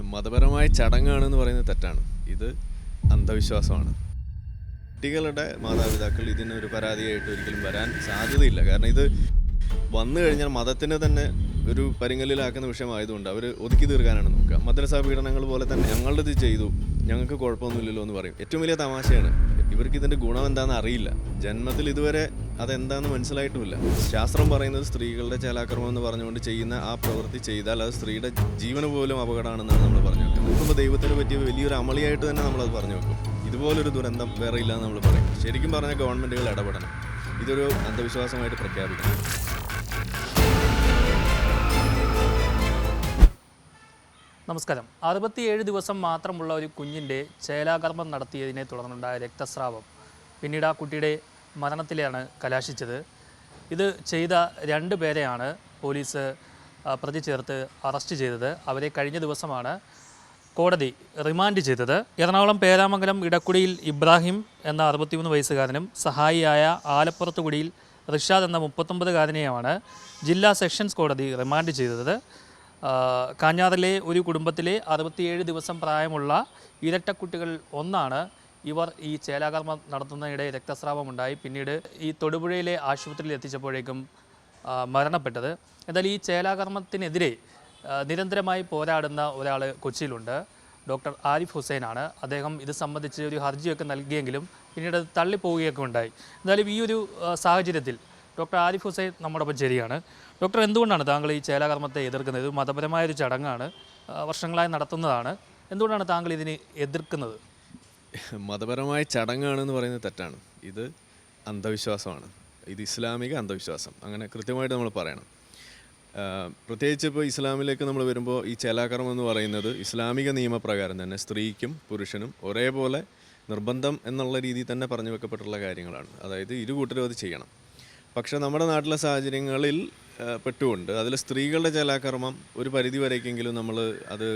മതപരമായ ചടങ്ങാണെന്ന് പറയുന്നത് തെറ്റാണ്. ഇത് അന്ധവിശ്വാസമാണ്. കുട്ടികളുടെ മാതാപിതാക്കൾ ഇതിനൊരു പരാതിയായിട്ട് ഒരിക്കലും വരാൻ സാധ്യതയില്ല. കാരണം ഇത് വന്നു കഴിഞ്ഞാൽ മതത്തിനെ തന്നെ ഒരു പരിങ്ങലിലാക്കുന്ന വിഷയമായതുകൊണ്ട് അവർ ഒതുക്കി തീർക്കാനാണ് നോക്കുക. മദ്രസാ പീഡനങ്ങൾ പോലെ തന്നെ ഞങ്ങളുടെ ഇത് ചെയ്തു ഞങ്ങൾക്ക് കുഴപ്പമൊന്നുമില്ലല്ലോ എന്ന് പറയും. ഏറ്റവും വലിയ തമാശയാണ് ഇവർക്ക് ഇതിന്റെ ഗുണം എന്താണെന്ന് അറിയില്ല. ജന്മത്തിൽ ഇതുവരെ അതെന്താണെന്ന് മനസ്സിലായിട്ടുമില്ല. ശാസ്ത്രം പറയുന്നത് സ്ത്രീകളുടെ ചേലാക്രമം എന്ന് പറഞ്ഞുകൊണ്ട് ചെയ്യുന്ന ആ പ്രവൃത്തി ചെയ്താൽ അത് സ്ത്രീയുടെ ജീവന് പോലും അപകടമാണെന്നാണ് നമ്മൾ പറഞ്ഞു വെക്കുന്നത് ദൈവത്തിന് പറ്റിയ വലിയൊരു അമളിയായിട്ട് തന്നെ നമ്മളത് പറഞ്ഞു വെക്കും ഇതുപോലൊരു ദുരന്തം വേറെ ഇല്ല എന്ന് നമ്മൾ പറയും. ശരിക്കും പറഞ്ഞാൽ ഗവൺമെന്റുകൾ ഇടപെടണം. ഇതൊരു അന്ധവിശ്വാസമായിട്ട് പ്രഖ്യാപിക്കണം. നമസ്കാരം. അറുപത്തിയേഴ് ദിവസം മാത്രമുള്ള ഒരു കുഞ്ഞിന്റെ ചേലാകർമ്മം നടത്തിയതിനെ തുടർന്നുണ്ടായ രക്തസ്രാവം പിന്നീട് ആ കുട്ടിയുടെ മരണത്തിലാണ് കലാശിച്ചത്. ഇത് ചെയ്ത രണ്ട് പേരെയാണ് പോലീസ് പ്രതി ചേർത്ത് അറസ്റ്റ് ചെയ്തത്. അവരെ കഴിഞ്ഞ ദിവസമാണ് കോടതി റിമാൻഡ് ചെയ്തത്. എറണാകുളം പേരാമംഗലം ഇടക്കുടിയിൽ ഇബ്രാഹിം എന്ന അറുപത്തിമൂന്ന് വയസ്സുകാരനും സഹായിയായ ആലപ്പുറത്തുകുടിയിൽ റിഷാദ് എന്ന മുപ്പത്തൊമ്പതുകാരനെയുമാണ് ജില്ലാ സെഷൻസ് കോടതി റിമാൻഡ് ചെയ്തത്. കാഞ്ഞാറിലെ ഒരു കുടുംബത്തിലെ അറുപത്തിയേഴ് ദിവസം പ്രായമുള്ള ഇരട്ടക്കുട്ടികൾ ഒന്നാണ് ഇവർ ഈ ചേലാകർമ്മം നടത്തുന്നതിനിടെ രക്തസ്രാവമുണ്ടായി. പിന്നീട് ഈ തൊടുപുഴയിലെ ആശുപത്രിയിൽ എത്തിച്ചപ്പോഴേക്കും മരണപ്പെട്ടത്. എന്നാൽ ഈ ചേലാകർമ്മത്തിനെതിരെ നിരന്തരമായി പോരാടുന്ന ഒരാൾ കൊച്ചിയിലുണ്ട്. ഡോക്ടർ ആരിഫ് ഹുസൈനാണ്. അദ്ദേഹം ഇത് സംബന്ധിച്ച് ഒരു ഹർജിയൊക്കെ നൽകിയെങ്കിലും പിന്നീട് തള്ളിപ്പോവുകയൊക്കെ ഉണ്ടായി. എന്നാലും ഈ ഒരു സാഹചര്യത്തിൽ ഡോക്ടർ ആരിഫ് ഹുസൈൻ നമ്മോടൊപ്പം ശരിയാണ് ഡോക്ടർ എന്തുകൊണ്ടാണ് താങ്കൾ ഈ ചേലാകർമ്മത്തെ എതിർക്കുന്നത്? ഇത് മതപരമായ ഒരു ചടങ്ങാണ് വർഷങ്ങളായി നടത്തുന്നതാണ്. എന്തുകൊണ്ടാണ് താങ്കൾ ഇതിനെ എതിർക്കുന്നത്? മതപരമായ ചടങ്ങാണെന്ന് പറയുന്നത് തെറ്റാണ്. ഇത് അന്ധവിശ്വാസമാണ്. ഇത് ഇസ്ലാമിക അന്ധവിശ്വാസം. അങ്ങനെ കൃത്യമായിട്ട് നമ്മൾ പറയണം. പ്രത്യേകിച്ച് ഇപ്പോൾ ഇസ്ലാമിലേക്ക് നമ്മൾ വരുമ്പോൾ ഈ ചേലാകർമ്മം എന്ന് പറയുന്നത് ഇസ്ലാമിക നിയമപ്രകാരം തന്നെ സ്ത്രീക്കും പുരുഷനും ഒരേപോലെ നിർബന്ധം എന്നുള്ള രീതിയിൽ തന്നെ പറഞ്ഞു വെക്കപ്പെട്ടുള്ള കാര്യങ്ങളാണ്. അതായത് ഇരു കൂട്ടരും അത് ചെയ്യണം. പക്ഷേ നമ്മുടെ നാട്ടിലെ സാഹചര്യങ്ങളിൽ പെട്ടുകൊണ്ട്. അതിൽ സ്ത്രീകളുടെ ചലാകർമ്മം ഒരു പരിധി വരേക്കെങ്കിലും നമ്മൾ അത്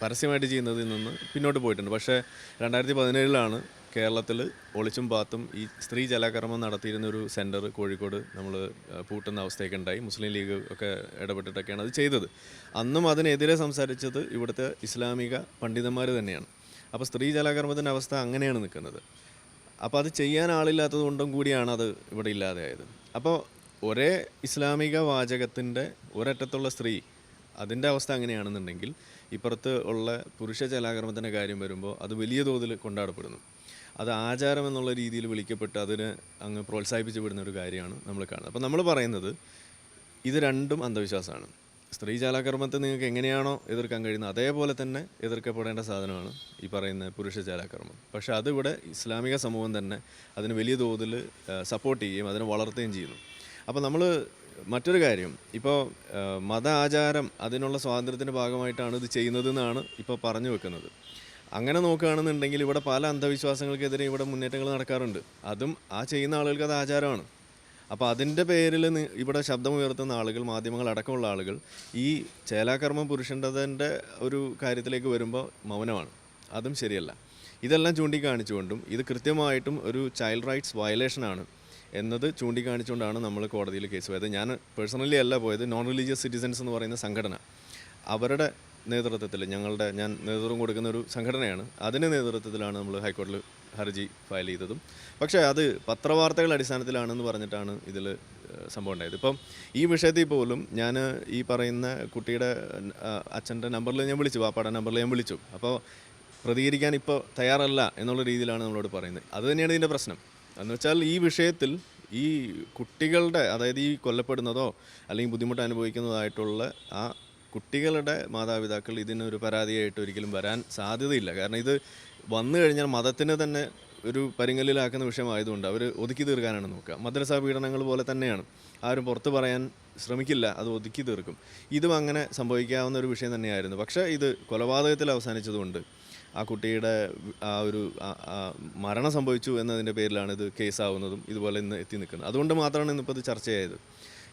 പരസ്യമായിട്ട് ചെയ്യുന്നതിൽ നിന്ന് പിന്നോട്ട് പോയിട്ടുണ്ട്. പക്ഷേ രണ്ടായിരത്തി പതിനേഴിലാണ് കേരളത്തിൽ ഒളിച്ചും പാത്തും ഈ സ്ത്രീ ജലകർമ്മം നടത്തിയിരുന്ന ഒരു സെന്റർ കോഴിക്കോട് നമ്മൾ പൂട്ടുന്ന അവസ്ഥയൊക്കെ ഉണ്ടായി മുസ്ലിം ലീഗ് ഒക്കെ ഇടപെട്ടിട്ടൊക്കെയാണ് അത് ചെയ്തത്. അന്നും അതിനെതിരെ സംസാരിച്ചത് ഇവിടുത്തെ ഇസ്ലാമിക പണ്ഡിതന്മാർ തന്നെയാണ്. അപ്പോൾ സ്ത്രീ ജലകർമ്മത്തിന്റെ അവസ്ഥ അങ്ങനെയാണ് നിൽക്കുന്നത്. അപ്പോൾ അത് ചെയ്യാൻ ആളില്ലാത്തത് കൊണ്ടും കൂടിയാണ് അത് ഇവിടെ ഇല്ലാതെയായത് അപ്പോൾ ഒരേ ഇസ്ലാമിക വാചകത്തിന്റെ ഒരറ്റത്തുള്ള സ്ത്രീ അതിന്റെ അവസ്ഥ അങ്ങനെയാണെന്നുണ്ടെങ്കിൽ ഇപ്പുറത്ത് ഉള്ള പുരുഷ ജലാകർമ്മത്തിന്റെ കാര്യം വരുമ്പോൾ അത് വലിയ തോതിൽ കൊണ്ടാടപ്പെടുന്നു. അത് ആചാരം എന്നുള്ള രീതിയിൽ വിളിക്കപ്പെട്ട് അതിന് അങ്ങ് പ്രോത്സാഹിപ്പിച്ച് വിടുന്ന ഒരു കാര്യമാണ് നമ്മൾ കാണുന്നത്. അപ്പോൾ നമ്മൾ പറയുന്നത് ഇത് രണ്ടും അന്ധവിശ്വാസമാണ്. സ്ത്രീ ചാലാകർമ്മത്തെ നിങ്ങൾക്ക് എങ്ങനെയാണോ എതിർക്കാൻ കഴിയുന്നത് അതേപോലെ തന്നെ എതിർക്കപ്പെടേണ്ട സാധനമാണ് ഈ പറയുന്ന പുരുഷ ചാലാകർമ്മം. പക്ഷേ അതിവിടെ ഇസ്ലാമിക സമൂഹം തന്നെ അതിന് വലിയ തോതിൽ സപ്പോർട്ട് ചെയ്യുകയും അതിനെ വളർത്തുകയും ചെയ്യുന്നു. അപ്പോൾ നമ്മൾ മറ്റൊരു കാര്യം ഇപ്പോൾ മത ആചാരം അതിനുള്ള സ്വാതന്ത്ര്യത്തിന്റെ ഭാഗമായിട്ടാണ് ഇത് ചെയ്യുന്നതെന്നാണ് ഇപ്പോൾ പറഞ്ഞു വെക്കുന്നത്. അങ്ങനെ നോക്കുകയാണെന്നുണ്ടെങ്കിൽ ഇവിടെ പല അന്ധവിശ്വാസങ്ങൾക്കെതിരെ ഇവിടെ മുന്നേറ്റങ്ങൾ നടക്കാറുണ്ട്. അതും ആ ചെയ്യുന്ന ആളുകൾക്ക് അത് ആചാരമാണ്. അപ്പോൾ അതിന്റെ പേരിൽ ഇവിടെ ശബ്ദമുയർത്തുന്ന ആളുകൾ മാധ്യമങ്ങൾ അടക്കമുള്ള ആളുകൾ ഈ ചേലാകർമ്മ പുരുഷന്റെതിന്റെ ഒരു കാര്യത്തിലേക്ക് വരുമ്പോൾ മൗനമാണ്. അതും ശരിയല്ല. ഇതെല്ലാം ചൂണ്ടിക്കാണിച്ചുകൊണ്ടും ഇത് കൃത്യമായിട്ടും ഒരു ചൈൽഡ് റൈറ്റ്സ് വയലേഷനാണ് എന്നത് ചൂണ്ടിക്കാണിച്ചുകൊണ്ടാണ് നമ്മൾ കോടതിയിൽ കേസ് പോയത്. ഞാൻ പേഴ്സണലി അല്ല പോയത്. നോൺ റിലീജിയസ് സിറ്റിസൻസ് എന്ന് പറയുന്ന സംഘടന. അവരുടെ നേതൃത്വത്തിൽ ഞങ്ങളുടെ ഞാൻ നേതൃത്വം കൊടുക്കുന്ന ഒരു സംഘടനയാണ്. അതിന്റെ നേതൃത്വത്തിലാണ് നമ്മൾ ഹൈക്കോടതിയിൽ ഹർജി ഫയൽ ചെയ്തതും. പക്ഷേ അത് പത്രവാർത്തകളുടെ അടിസ്ഥാനത്തിലാണെന്ന് പറഞ്ഞിട്ടാണ് ഇതിൽ സംഭവം ഉണ്ടായത്. ഇപ്പം ഈ വിഷയത്തിൽ പോലും ഞാൻ ഈ പറയുന്ന കുട്ടിയുടെ അച്ഛന്റെ നമ്പറിൽ ഞാൻ വിളിച്ചു പാപ്പയുടെ നമ്പറിൽ ഞാൻ വിളിച്ചു. അപ്പോൾ പ്രതികരിക്കാൻ ഇപ്പോൾ തയ്യാറല്ല എന്നുള്ള രീതിയിലാണ് നമ്മളോട് പറയുന്നത്. അത് തന്നെയാണ് ഇതിന്റെ പ്രശ്നം. എന്ന് വെച്ചാൽ ഈ വിഷയത്തിൽ ഈ കുട്ടികളുടെ അതായത് ഈ കൊല്ലപ്പെടുന്നതോ അല്ലെങ്കിൽ ബുദ്ധിമുട്ട് അനുഭവിക്കുന്നതായിട്ടുള്ള ആ കുട്ടികളുടെ മാതാപിതാക്കൾ ഇതിനൊരു പരാതിയായിട്ട് ഒരിക്കലും വരാൻ സാധ്യതയില്ല. കാരണം ഇത് വന്നു കഴിഞ്ഞാൽ മതത്തിനെ തന്നെ ഒരു പരിങ്ങലിലാക്കുന്ന വിഷയമായതുകൊണ്ട് അവർ ഒതുക്കി തീർക്കാനാണ് നോക്കുക. മദ്രസാ പീഡനങ്ങൾ പോലെ തന്നെയാണ്. ആരും പുറത്ത് പറയാൻ ശ്രമിക്കില്ല അത് ഒതുക്കി തീർക്കും. ഇതും അങ്ങനെ സംഭവിക്കാവുന്ന ഒരു വിഷയം തന്നെയായിരുന്നു. പക്ഷേ ഇത് കൊലപാതകത്തിൽ അവസാനിച്ചതുകൊണ്ട് ആ കുട്ടിയുടെ ആ ഒരു മരണം സംഭവിച്ചു എന്നതിന്റെ പേരിലാണ് ഇത് കേസാവുന്നതും ഇതുപോലെ ഇന്ന് എത്തി നിൽക്കുന്നത്. അതുകൊണ്ട് മാത്രമാണ് ഇന്നിപ്പോൾ ഇത് ചർച്ചയായത്.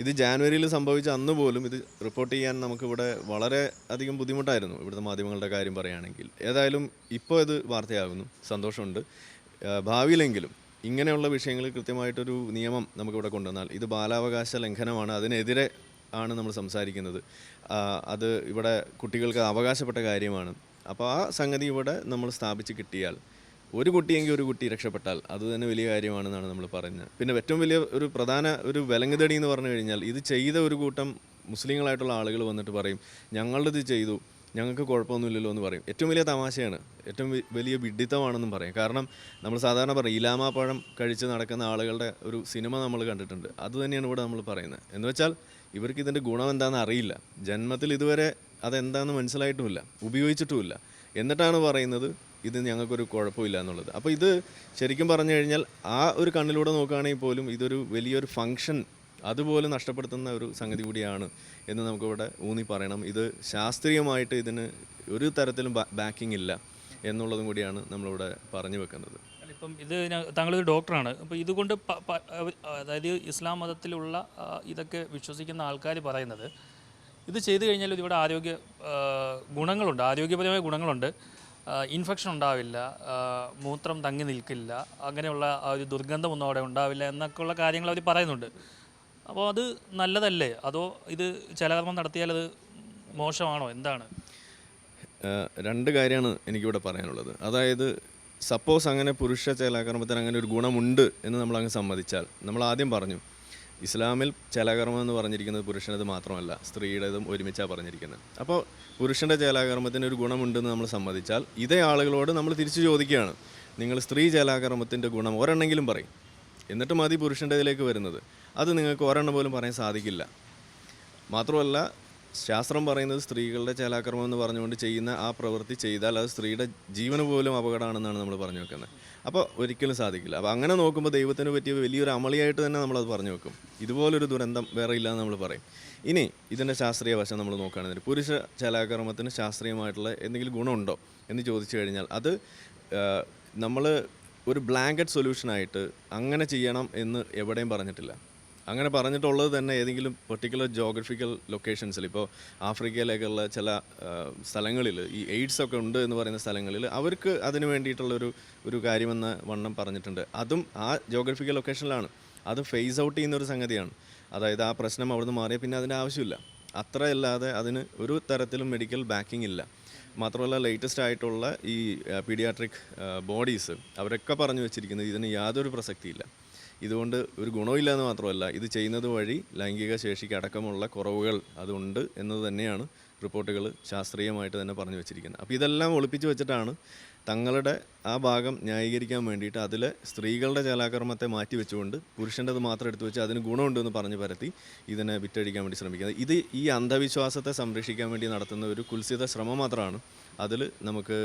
ഇത് ജാനുവരിയിൽ സംഭവിച്ച അന്ന് പോലും ഇത് റിപ്പോർട്ട് ചെയ്യാൻ നമുക്കിവിടെ വളരെ അധികം ബുദ്ധിമുട്ടായിരുന്നു ഇവിടുത്തെ മാധ്യമങ്ങളുടെ കാര്യം പറയുകയാണെങ്കിൽ. ഏതായാലും ഇപ്പോൾ ഇത് വാർത്തയാകുന്നു. സന്തോഷമുണ്ട്. ഭാവിയിലെങ്കിലും ഇങ്ങനെയുള്ള വിഷയങ്ങളിൽ കൃത്യമായിട്ടൊരു നിയമം നമുക്കിവിടെ കൊണ്ടുവന്നാൽ ഇത് ബാലാവകാശ ലംഘനമാണ്. അതിനെതിരെ ആണ് നമ്മൾ സംസാരിക്കുന്നത്. അത് ഇവിടെ കുട്ടികൾക്ക് അവകാശപ്പെട്ട കാര്യമാണ്. അപ്പോൾ ആ സംഗതി ഇവിടെ നമ്മൾ സ്ഥാപിച്ച് കിട്ടിയാൽ ഒരു കുട്ടിയെങ്കിൽ ഒരു കുട്ടി രക്ഷപ്പെട്ടാൽ അത് തന്നെ വലിയ കാര്യമാണെന്നാണ് നമ്മൾ പറഞ്ഞത് പിന്നെ ഏറ്റവും വലിയ ഒരു പ്രധാന ഒരു വിലങ്ങുതടി എന്ന് പറഞ്ഞു കഴിഞ്ഞാൽ ഇത് ചെയ്ത ഒരു കൂട്ടം മുസ്ലിങ്ങളായിട്ടുള്ള ആളുകൾ വന്നിട്ട് പറയും ഞങ്ങളിത് ചെയ്തു ഞങ്ങൾക്ക് കുഴപ്പമൊന്നുമില്ലല്ലോ എന്ന് പറയും. ഏറ്റവും വലിയ തമാശയാണ്. ഏറ്റവും വലിയ വിഡിത്തമാണെന്നും പറയും. കാരണം നമ്മൾ സാധാരണ പറയും ഇലാമാപ്പഴം കഴിച്ച് നടക്കുന്ന ആളുകളുടെ ഒരു സിനിമ നമ്മൾ കണ്ടിട്ടുണ്ട്. അത് തന്നെയാണ് ഇവിടെ നമ്മൾ പറയുന്നത്. എന്ന് വെച്ചാൽ ഇവർക്ക് ഇതിന്റെ ഗുണം എന്താണെന്ന് അറിയില്ല. ജന്മത്തിൽ ഇതുവരെ അതെന്താണെന്ന് മനസ്സിലായിട്ടുമില്ല. ഉപയോഗിച്ചിട്ടുമില്ല. എന്നിട്ടാണ് പറയുന്നത് ഇത് ഞങ്ങൾക്കൊരു കുഴപ്പമില്ല എന്നുള്ളത്. അപ്പോൾ ഇത് ശരിക്കും പറഞ്ഞു കഴിഞ്ഞാൽ ആ ഒരു കണ്ണിലൂടെ നോക്കുകയാണെങ്കിൽ പോലും ഇതൊരു വലിയൊരു ഫങ്ഷൻ അതുപോലെ നഷ്ടപ്പെടുത്തുന്ന ഒരു സംഗതി കൂടിയാണ് എന്ന് നമുക്കിവിടെ ഊന്നി പറയണം. ഇത് ശാസ്ത്രീയമായിട്ട് ഇതിന് ഒരു തരത്തിലും ബാക്കിംഗ് ഇല്ല എന്നുള്ളതും കൂടിയാണ് നമ്മളിവിടെ പറഞ്ഞു വെക്കുന്നത്. ഇപ്പം ഇത് താങ്കളൊരു ഡോക്ടറാണ്. അപ്പോൾ ഇതുകൊണ്ട് അതായത് ഇസ്ലാം മതത്തിലുള്ള ഇതൊക്കെ വിശ്വസിക്കുന്ന ആൾക്കാർ പറയുന്നത് ഇത് ചെയ്തു കഴിഞ്ഞാൽ ഇതിവിടെ ആരോഗ്യ ഗുണങ്ങളുണ്ട് ആരോഗ്യപരമായ ഗുണങ്ങളുണ്ട്. ഇൻഫെക്ഷൻ ഉണ്ടാവില്ല മൂത്രം തങ്ങി നിൽക്കില്ല അങ്ങനെയുള്ള ആ ഒരു ദുർഗന്ധമൊന്നും അവിടെ ഉണ്ടാവില്ല എന്നൊക്കെയുള്ള കാര്യങ്ങൾ അവർ പറയുന്നുണ്ട്. അപ്പോൾ അത് നല്ലതല്ലേ? അതോ ഇത് ചലകർമ്മം നടത്തിയാൽ അത് മോശമാണോ? എന്താണ്? രണ്ട് കാര്യമാണ് എനിക്കിവിടെ പറയാനുള്ളത്. അതായത് സപ്പോസ് അങ്ങനെ പുരുഷ ചേലാകർമ്മത്തിന് അങ്ങനെ ഒരു ഗുണമുണ്ട് എന്ന് നമ്മൾ അങ്ങ് സമ്മതിച്ചാൽ നമ്മൾ ആദ്യം പറഞ്ഞു ഇസ്ലാമിൽ ചേലാകർമ്മം എന്ന് പറഞ്ഞിരിക്കുന്നത് പുരുഷനത് മാത്രമല്ല സ്ത്രീയുടേതും ഒരുമിച്ചാണ് പറഞ്ഞിരിക്കുന്നത്. അപ്പോൾ പുരുഷന്റെ ചേലാകർമ്മത്തിന് ഒരു ഗുണമുണ്ടെന്ന് നമ്മൾ സമ്മതിച്ചാൽ ഇതേ ആളുകളോട് നമ്മൾ തിരിച്ചു ചോദിക്കുകയാണ് നിങ്ങൾ സ്ത്രീ ചേലാകർമ്മത്തിന്റെ ഗുണം ഒരെണ്ണെങ്കിലും പറയും. എന്നിട്ട് മതി പുരുഷന്റെ ഇതിലേക്ക് വരുന്നത്. അത് നിങ്ങൾക്ക് ഒരെണ്ണം പോലും പറയാൻ സാധിക്കില്ല. മാത്രമല്ല ശാസ്ത്രം പറയുന്നത് സ്ത്രീകളുടെ ചേലാക്രമം എന്ന് പറഞ്ഞുകൊണ്ട് ചെയ്യുന്ന ആ പ്രവൃത്തി ചെയ്താൽ അത് സ്ത്രീയുടെ ജീവന് പോലും അപകടമാണെന്നാണ് നമ്മൾ പറഞ്ഞു വെക്കുന്നത്. അപ്പോൾ ഒരിക്കലും സാധിക്കില്ല. അപ്പോൾ അങ്ങനെ നോക്കുമ്പോൾ ദൈവത്തിന് പറ്റിയ വലിയൊരു അമളിയായിട്ട് തന്നെ നമ്മളത് പറഞ്ഞു വെക്കും. ഇതുപോലൊരു ദുരന്തം വേറെ ഇല്ല എന്ന് നമ്മൾ പറയും. ഇനി ഇതിന്റെ ശാസ്ത്രീയ വശം നമ്മൾ നോക്കുകയാണെങ്കിൽ പുരുഷ ചേലാക്രമത്തിന് ശാസ്ത്രീയമായിട്ടുള്ള എന്തെങ്കിലും ഗുണമുണ്ടോ എന്ന് ചോദിച്ചു കഴിഞ്ഞാൽ അത് നമ്മൾ ഒരു ബ്ലാങ്കറ്റ് സൊല്യൂഷനായിട്ട് അങ്ങനെ ചെയ്യണം എന്ന് എവിടെയും പറഞ്ഞിട്ടില്ല. അങ്ങനെ പറഞ്ഞിട്ടുള്ളത് തന്നെ ഏതെങ്കിലും പെർട്ടിക്കുലർ ജോഗ്രഫിക്കൽ ലൊക്കേഷൻസിൽ ഇപ്പോൾ ആഫ്രിക്കയിലേക്കുള്ള ചില സ്ഥലങ്ങളിൽ ഈ എയ്ഡ്സ് ഒക്കെ ഉണ്ട് എന്ന് പറയുന്ന സ്ഥലങ്ങളിൽ അവർക്ക് അതിന് വേണ്ടിയിട്ടുള്ളൊരു ഒരു കാര്യമെന്ന വണ്ണം പറഞ്ഞിട്ടുണ്ട്. അതും ആ ജോഗ്രഫിക്കൽ ലൊക്കേഷനിലാണ് അത് ഫേസ് ഔട്ട് ചെയ്യുന്ന ഒരു സംഗതിയാണ്. അതായത് ആ പ്രശ്നം അവിടുന്ന് മാറിയാൽ പിന്നെ അതിന്റെ ആവശ്യമില്ല. അത്രയല്ലാതെ അതിന് ഒരു തരത്തിലും മെഡിക്കൽ ബാക്കിംഗ് ഇല്ല. മാത്രമല്ല ലേറ്റസ്റ്റ് ആയിട്ടുള്ള ഈ പീഡിയാട്രിക് ബോഡീസ് അവരൊക്കെ പറഞ്ഞു വെച്ചിരിക്കുന്നത് ഇതിന് യാതൊരു പ്രസക്തിയില്ല. ഇതുകൊണ്ട് ഒരു ഗുണമില്ല എന്ന് മാത്രമല്ല ഇത് ചെയ്യുന്നത് വഴി ലൈംഗിക ശേഷിക്ക് അടക്കമുള്ള കുറവുകൾ അതുണ്ട് എന്ന് തന്നെയാണ് റിപ്പോർട്ടുകൾ ശാസ്ത്രീയമായിട്ട് തന്നെ പറഞ്ഞു വെച്ചിരിക്കുന്നത്. അപ്പോൾ ഇതെല്ലാം ഒളിപ്പിച്ച് വെച്ചിട്ടാണ് തങ്ങളുടെ ആ ഭാഗം ന്യായീകരിക്കാൻ വേണ്ടിയിട്ട് അതിൽ സ്ത്രീകളുടെ ചലാകർമ്മത്തെ മാറ്റി വെച്ചുകൊണ്ട് പുരുഷന്റെത് മാത്രം എടുത്തു വെച്ച് അതിന് ഗുണമുണ്ടെന്ന് പറഞ്ഞ് പരത്തി ഇതിനെ വിറ്റഴിക്കാൻ വേണ്ടി ശ്രമിക്കുന്നത്. ഇത് ഈ അന്ധവിശ്വാസത്തെ സംരക്ഷിക്കാൻ വേണ്ടി നടത്തുന്ന ഒരു കുൽസിത ശ്രമം മാത്രമാണ്. അതിൽ നമുക്ക്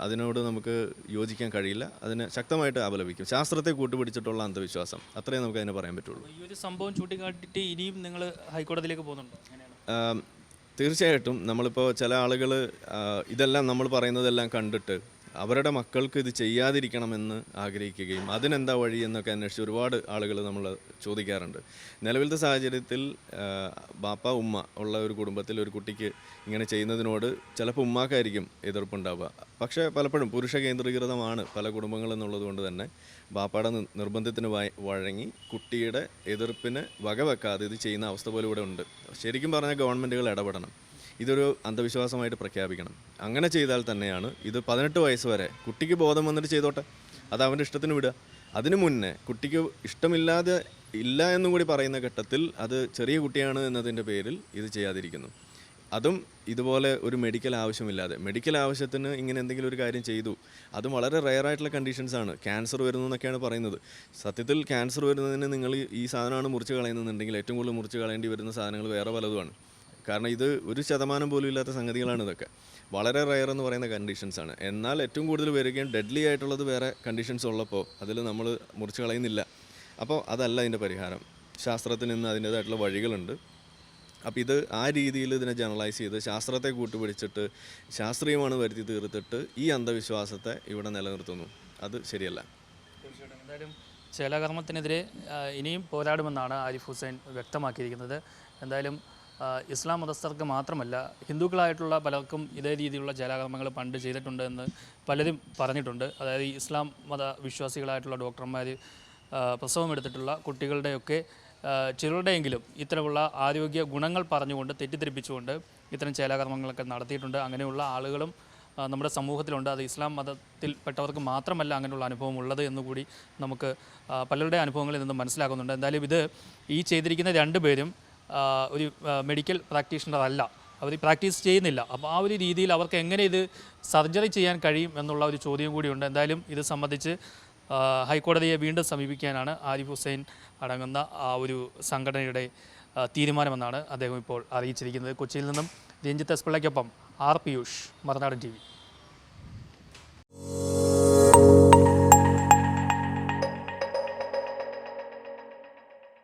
അതിനോട് നമുക്ക് യോജിക്കാൻ കഴിയില്ല. അതിനെ ശക്തമായിട്ട് അപലപിക്കും. ശാസ്ത്രത്തെ കൂട്ടുപിടിച്ചിട്ടുള്ള അന്ധവിശ്വാസം. അത്രേ നമുക്ക് അതിനെ പറയാൻ പറ്റുള്ളൂ. ഈ ഒരു സംഭവം ചൂണ്ടിക്കാട്ടിട്ട് ഇനിയും നിങ്ങൾ ഹൈക്കോടതിയിലേക്ക് പോകുന്നുണ്ടോ? തീർച്ചയായിട്ടും നമ്മളിപ്പോൾ ചില ആളുകൾ ഇതെല്ലാം നമ്മൾ പറയുന്നതെല്ലാം കണ്ടിട്ട് അവരുടെ മക്കൾക്ക് ഇത് ചെയ്യാതിരിക്കണമെന്ന് ആഗ്രഹിക്കുകയും അതിനെന്താ വഴി എന്നൊക്കെ അന്വേഷിച്ച് ഒരുപാട് ആളുകൾ നമ്മൾ ചോദിക്കാറുണ്ട്. നിലവിലത്തെ സാഹചര്യത്തിൽ ബാപ്പ ഉമ്മ ഉള്ള ഒരു കുടുംബത്തിൽ ഒരു കുട്ടിക്ക് ഇങ്ങനെ ചെയ്യുന്നതിനോട് ചിലപ്പോൾ ഉമ്മാക്കായിരിക്കും എതിർപ്പുണ്ടാവുക. പക്ഷേ പലപ്പോഴും പുരുഷ കേന്ദ്രീകൃതമാണ് പല കുടുംബങ്ങളെന്നുള്ളത് കൊണ്ട് തന്നെ ബാപ്പയുടെ നിർബന്ധത്തിന് വഴങ്ങി കുട്ടിയുടെ എതിർപ്പിന് വകവെക്കാതെ ഇത് ചെയ്യുന്ന അവസ്ഥ പോലും ഇവിടെ ഉണ്ട്. ശരിക്കും പറഞ്ഞാൽ ഗവൺമെന്റുകൾ ഇടപെടണം. ഇതൊരു അന്ധവിശ്വാസമായിട്ട് പ്രഖ്യാപിക്കണം. അങ്ങനെ ചെയ്താൽ തന്നെയാണ് ഇത് പതിനെട്ട് വയസ്സ് വരെ കുട്ടിക്ക് ബോധം വന്നിട്ട് ചെയ്തോട്ടെ. അത് അവന്റെ ഇഷ്ടത്തിന് വിടുക. അതിനു മുന്നേ കുട്ടിക്ക് ഇഷ്ടമില്ലാതെ ഇല്ല എന്നും കൂടി പറയുന്ന ഘട്ടത്തിൽ അത് ചെറിയ കുട്ടിയാണ് എന്നതിന്റെ പേരിൽ ഇത് ചെയ്യാതിരിക്കുന്നു. അതും ഇതുപോലെ ഒരു മെഡിക്കൽ ആവശ്യമില്ലാതെ. മെഡിക്കൽ ആവശ്യത്തിന് ഇങ്ങനെ എന്തെങ്കിലും ഒരു കാര്യം ചെയ്തു. അതും വളരെ റെയർ ആയിട്ടുള്ള കണ്ടീഷൻസ് ആണ്. ക്യാൻസർ വരുന്നു എന്നൊക്കെയാണ് പറയുന്നത്. സത്യത്തിൽ ക്യാൻസർ വരുന്നതിന് നിങ്ങൾ ഈ സാധനമാണ് മുറിച്ച് കളയുന്നുണ്ടെങ്കിൽ ഏറ്റവും കൂടുതൽ മുറിച്ച് കളയേണ്ടി വരുന്ന സാധനങ്ങൾ വേറെ പലതുമാണ്. കാരണം ഇത് ഒരു ശതമാനം പോലും ഇല്ലാത്ത സംഗതികളാണ് ഇതൊക്കെ. വളരെ റയർ എന്ന് പറയുന്ന കണ്ടീഷൻസ് ആണ്. എന്നാൽ ഏറ്റവും കൂടുതൽ വരികയും ഡെഡ്ലി ആയിട്ടുള്ളത് വേറെ കണ്ടീഷൻസ് ഉള്ളപ്പോൾ അതിൽ നമ്മൾ മുറിച്ച് കളയുന്നില്ല. അപ്പോൾ അതല്ല അതിന്റെ പരിഹാരം. ശാസ്ത്രത്തിൽ നിന്ന് അതിന്റേതായിട്ടുള്ള വഴികളുണ്ട്. അപ്പോൾ ഇത് ആ രീതിയിൽ ഇതിനെ ജനറലൈസ് ചെയ്ത് ശാസ്ത്രത്തെ കൂട്ടുപിടിച്ചിട്ട് ശാസ്ത്രീയമാണ് വരുത്തി തീർത്തിട്ട് ഈ അന്ധവിശ്വാസത്തെ ഇവിടെ നിലനിർത്തുന്നു. അത് ശരിയല്ല. തീർച്ചയായിട്ടും. എന്തായാലും ചേലാകർമ്മത്തിനെതിരെ കർമ്മത്തിനെതിരെ ഇനിയും പോരാടുമെന്നാണ് ആരിഫ് ഹുസൈൻ വ്യക്തമാക്കിയിരിക്കുന്നത്. എന്തായാലും ഇസ്ലാം മതസ്ഥർക്ക് മാത്രമല്ല ഹിന്ദുക്കളായിട്ടുള്ള പലർക്കും ഇതേ രീതിയിലുള്ള ജലാകർമ്മങ്ങൾ പണ്ട് ചെയ്തിട്ടുണ്ട് എന്ന് പലരും പറഞ്ഞിട്ടുണ്ട്. അതായത് ഇസ്ലാം മത വിശ്വാസികളായിട്ടുള്ള ഡോക്ടർമാർ പ്രസവം എടുത്തിട്ടുള്ള കുട്ടികളുടെയൊക്കെ ചിലരുടെയെങ്കിലും ഇത്തരമുള്ള ആരോഗ്യ ഗുണങ്ങൾ പറഞ്ഞുകൊണ്ട് തെറ്റിദ്ധരിപ്പിച്ചുകൊണ്ട് ഇത്തരം ചേലാകർമ്മങ്ങളൊക്കെ നടത്തിയിട്ടുണ്ട്. അങ്ങനെയുള്ള ആളുകളും നമ്മുടെ സമൂഹത്തിലുണ്ട്. അത് ഇസ്ലാം മതത്തിൽപ്പെട്ടവർക്ക് മാത്രമല്ല അങ്ങനെയുള്ള അനുഭവം ഉള്ളത് എന്നുകൂടി നമുക്ക് പലരുടെ അനുഭവങ്ങളിൽ നിന്നും മനസ്സിലാക്കുന്നുണ്ട്. എന്തായാലും ഇത് ഈ ചെയ്തിരിക്കുന്ന രണ്ടുപേരും ആ, ഒരു മെഡിക്കൽ പ്രാക്ടീഷണർ അല്ല. അവർ പ്രാക്ടീസ് ചെയ്യുന്നില്ല. അപ്പോൾ ആ ഒരു രീതിയിൽ അവർക്ക് എങ്ങനെ ഇത് സർജറി ചെയ്യാൻ കഴിയും എന്നുള്ള ഒരു ചോദ്യം കൂടിയുണ്ട് എന്തായാലും ഇത് സംബന്ധിച്ച് ഹൈക്കോടതിയെ വീണ്ടും സമീപിക്കാനാണ് ആരിഫ് ഹുസൈൻ അടങ്ങുന്ന ആ ഒരു സംഘടനയുടെ തീരുമാനമെന്നാണ് അദ്ദേഹം ഇപ്പോൾ അറിയിച്ചിരിക്കുന്നത്. കൊച്ചിയിൽ നിന്നും Ranjith S പിള്ളയ്ക്കൊപ്പം R Piyush Marunadan T V.